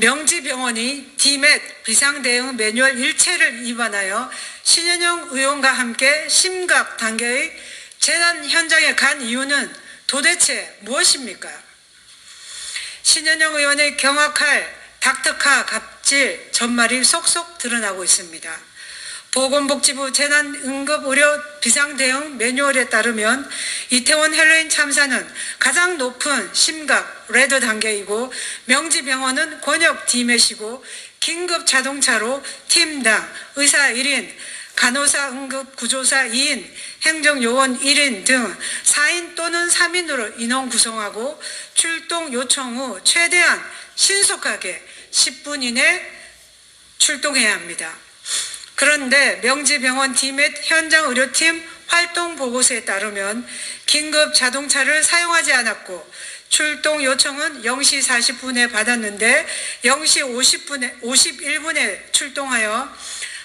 명지병원이 디멧 비상대응 매뉴얼 일체를 위반하여 신현영 의원과 함께 심각 단계의 재난 현장에 간 이유는 도대체 무엇입니까? 신현영 의원의 경악할 닥터카 갑질 전말이 속속 드러나고 있습니다. 보건복지부 재난응급의료 비상대응 매뉴얼에 따르면 이태원 헬로윈 참사는 가장 높은 심각 레드 단계이고 명지병원은 권역 디맷이고 긴급 자동차로 팀당 의사 1인, 간호사 응급 구조사 2인, 행정요원 1인 등 4인 또는 3인으로 인원 구성하고 출동 요청 후 최대한 신속하게 10분 이내 출동해야 합니다. 그런데 명지병원 디멧 현장 의료팀 활동 보고서에 따르면 긴급 자동차를 사용하지 않았고 출동 요청은 0시 40분에 받았는데 0시 50분에 51분에 출동하여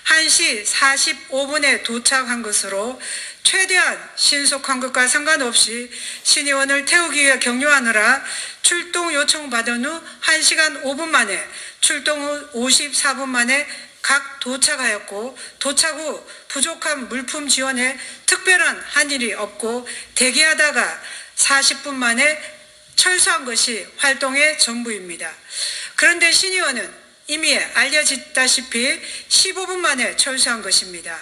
1시 45분에 도착한 것으로 최대한 신속한 것과 상관없이 신의원을 태우기 위해 격려하느라 출동 요청 받은 후 1시간 5분 만에 출동 후 54분 만에 각 도착하였고 도착 후 부족한 물품 지원에 특별한 한 일이 없고 대기하다가 40분 만에 철수한 것이 활동의 전부입니다. 그런데 신의원은 이미 알려졌다시피 15분 만에 철수한 것입니다.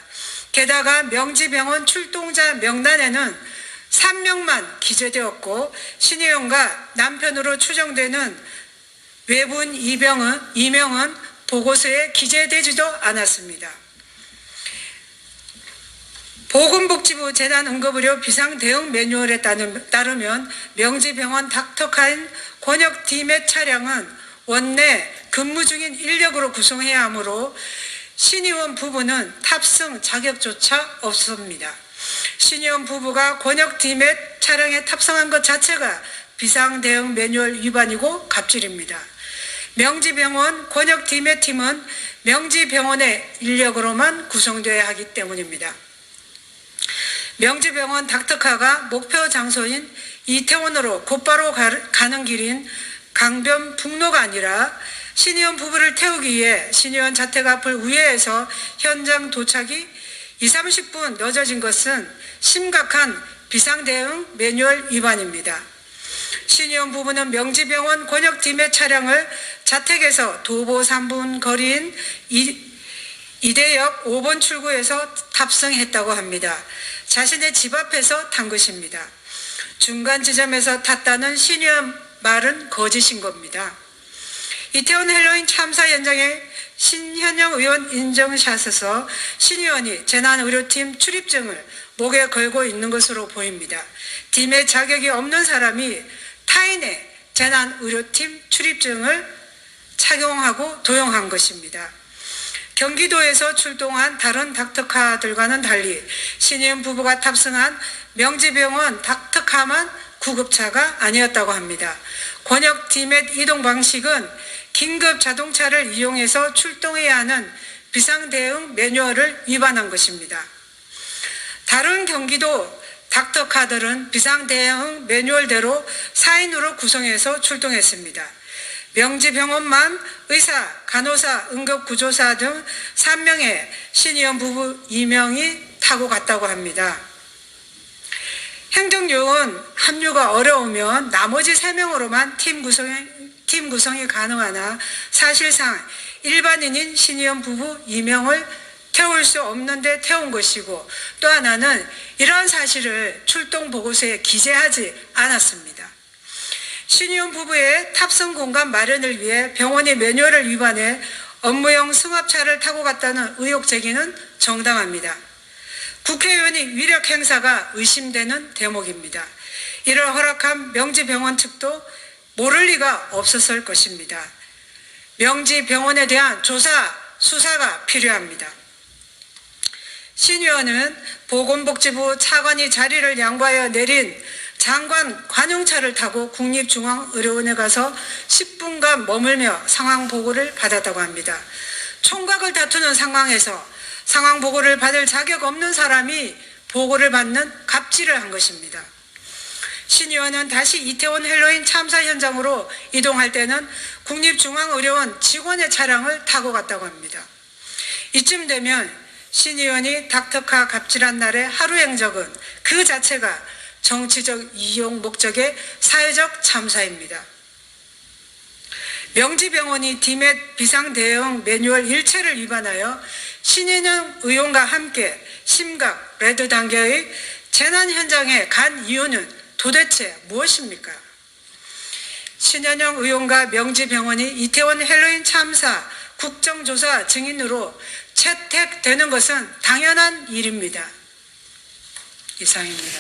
게다가 명지병원 출동자 명단에는 3명만 기재되었고 신의원과 남편으로 추정되는 외분 2명은, 2명은 보고서에 기재되지도 않았습니다. 보건복지부 재난응급의료 비상대응 매뉴얼에 따르면 명지병원 닥터카인 권역 디멧 차량은 원내 근무 중인 인력으로 구성해야 하므로 신의원 부부는 탑승 자격조차 없습니다. 신의원 부부가 권역 디멧 차량에 탑승한 것 자체가 비상대응 매뉴얼 위반이고 갑질입니다. 명지병원 권역 디멧 팀은 명지병원의 인력으로만 구성되어야 하기 때문입니다. 명지병원 닥터카가 목표 장소인 이태원으로 곧바로 가는 길인 강변 북로가 아니라 신의원 부부를 태우기 위해 신의원 자택 앞을 우회해서 현장 도착이 2, 30분 늦어진 것은 심각한 비상대응 매뉴얼 위반입니다. 신의원 부부는 명지병원 권역 디멧 차량을 자택에서 도보 3분 거리인 이, 이대역 5번 출구에서 탑승했다고 합니다. 자신의 집 앞에서 탄 것입니다. 중간 지점에서 탔다는 신의원 말은 거짓인 겁니다. 이태원 헬로윈 참사 현장에 신현영 의원 인정샷에서 신 의원이 재난의료팀 출입증을 목에 걸고 있는 것으로 보입니다. 팀의 자격이 없는 사람이 타인의 재난의료팀 출입증을 착용하고 도용한 것입니다. 경기도에서 출동한 다른 닥터카들과는 달리 신임 부부가 탑승한 명지병원 닥터카만 구급차가 아니었다고 합니다. 권역 디멧 이동 방식은 긴급 자동차를 이용해서 출동해야 하는 비상대응 매뉴얼을 위반한 것입니다. 다른 경기도 닥터카들은 비상대응 매뉴얼대로 4인으로 구성해서 출동했습니다. 명지병원만 의사, 간호사, 응급구조사 등 3명의 신의원 부부 2명이 타고 갔다고 합니다. 행정요원 합류가 어려우면 나머지 3명으로만 팀 구성이, 팀 구성이 가능하나 사실상 일반인인 신의원 부부 2명을 태울 수 없는데 태운 것이고 또 하나는 이런 사실을 출동 보고서에 기재하지 않았습니다. 신의원 부부의 탑승 공간 마련을 위해 병원의 매뉴얼을 위반해 업무용 승합차를 타고 갔다는 의혹 제기는 정당합니다. 국회의원이 위력 행사가 의심되는 대목입니다. 이를 허락한 명지병원 측도 모를 리가 없었을 것입니다. 명지병원에 대한 조사, 수사가 필요합니다. 신 의원은 보건복지부 차관이 자리를 양보하여 내린 장관 관용차를 타고 국립중앙의료원에 가서 10분간 머물며 상황 보고를 받았다고 합니다. 총각을 다투는 상황에서 상황 보고를 받을 자격 없는 사람이 보고를 받는 갑질을 한 것입니다. 신 의원은 다시 이태원 헬로윈 참사 현장으로 이동할 때는 국립중앙의료원 직원의 차량을 타고 갔다고 합니다. 이쯤 되면 신 의원이 닥터카 갑질한 날의 하루 행적은 그 자체가 정치적 이용 목적의 사회적 참사입니다. 명지병원이 디멧 비상대응 매뉴얼 일체를 위반하여 신인영 의원과 함께 심각 레드 단계의 재난 현장에 간 이유는 도대체 무엇입니까? 신현영 의원과 명지병원이 이태원 헬로윈 참사 국정조사 증인으로 채택되는 것은 당연한 일입니다. 이상입니다.